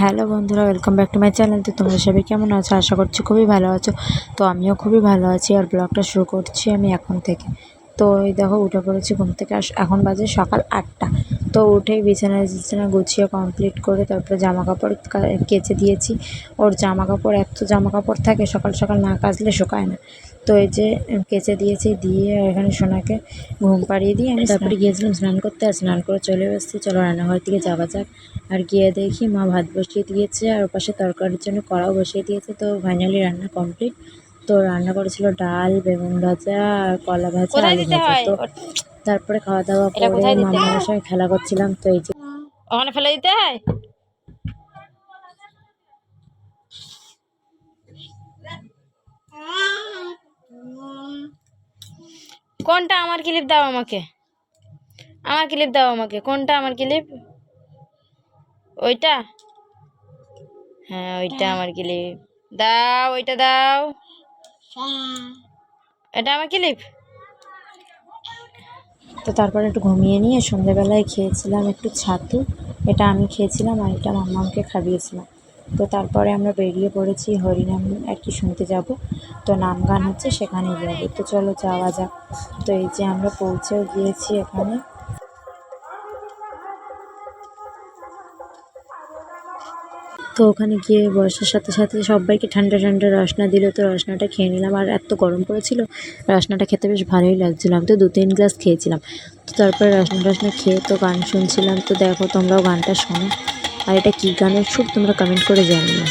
Hello বন্ধুরা welcome back to my channel তো তোমরা সবাই কেমন আছো? আশা করছি খুবই ভালো আছো। তো আমিও খুবই ভালো আছি আর ব্লগটা শুরু করছি আমি এখন থেকে। তো এই দেখো, উঠে পড়েছি ঘুম থেকে। আর এখন বাজে সকাল আটটা। তো উঠেই বিছানা বিছানা গুছিয়ে কমপ্লিট করে তারপরে জামা কাপড় কেচে দিয়েছি। ওর জামা কাপড় এত জামা কাপড় থাকে, সকাল সকাল না কাচলে শুকায় না। তো এই যে কেচে দিয়েছি দিয়ে এখানে সোনাকে ঘুম পাড়িয়ে দিয়ে আমি তারপরে গিয়েছিলাম স্নান করতে আর স্নান করে চলে এসেছি। চলো রান্নাঘর থেকে যাওয়া যাক। আর গিয়ে দেখি মা ভাত বসিয়ে দিয়েছে আর ওপাশে তরকারির জন্য কড়াও বসিয়ে দিয়েছে। তো ফাইনালি রান্না কমপ্লিট। তো রান্না করেছিল ডাল বেগুন ভাজা আর কলা ভাজা আলু ভাজা। তো তারপরে খাওয়া দাওয়া করে সঙ্গে খেলা করছিলাম। তো এই যে ওখানে ফেলে দিতে হয়? কোনটা আমার ক্লিপ দাও আমাকে? আমার ক্লিপ দাও আমাকে। কোনটা আমার ক্লিপ ওইটা? হ্যাঁ ওইটা আমার ক্লিপ দাও, ওইটা দাও। এটা আমার ক্লিপ তো তারপরে একটু ঘুমিয়ে নিয়ে সন্ধ্যেবেলায় খেয়েছিলাম একটু ছাতু। এটা আমি খেয়েছিলাম আর এটা মাম্মামকে খাইয়েছিলাম। তো তারপরে আমরা বেরিয়ে পড়েছি হরিনাম আর কি শুনতে যাব। তো নাম গান হচ্ছে সেখানে যাব তো চলো যাওয়া যাক। তো এই যে আমরা পৌঁছেও গিয়েছি এখানে। তো ওখানে গিয়ে বয়সের সাথে সাথে সবাইকে ঠান্ডা ঠান্ডা রসনা দিল, তো রসনাটা খেয়ে নিলাম। আর এত গরম পড়েছিল, রসনাটা খেতে বেশ ভালোই লাগছিলাম তো দু তিন গ্লাস খেয়েছিলাম। তো তারপরে রসনা টসনা খেয়ে তো গান শুনছিলাম। তো দেখো তোমরাও গানটা শোনো। আর এটা কী গানের সুর, তোমরা কমেন্ট করে জানিও।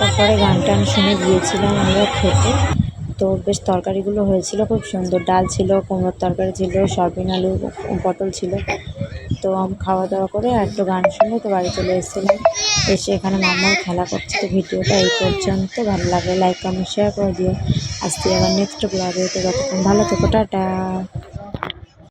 তারপরে গান টান শুনে গিয়েছিলাম আমরা খেতে। তো বেশ তরকারিগুলো হয়েছিল, খুব সুন্দর। ডাল ছিল, কুমড়োর তরকারি ছিল, সয়াবিন আলু, পটল ছিল। তো খাওয়া দাওয়া করে একটু গান শুনে তো বাড়ি চলে এসেছিলাম। এসে এখানে মাম্মাও খেলা করছে। তো ভিডিওটা এই পর্যন্ত। ভালো লাগে লাইক কমেন্ট শেয়ার করে দিও। আজকে আবার নেক্সট ব্লগে তো যতক্ষণ ভালো থেকো, টাটা।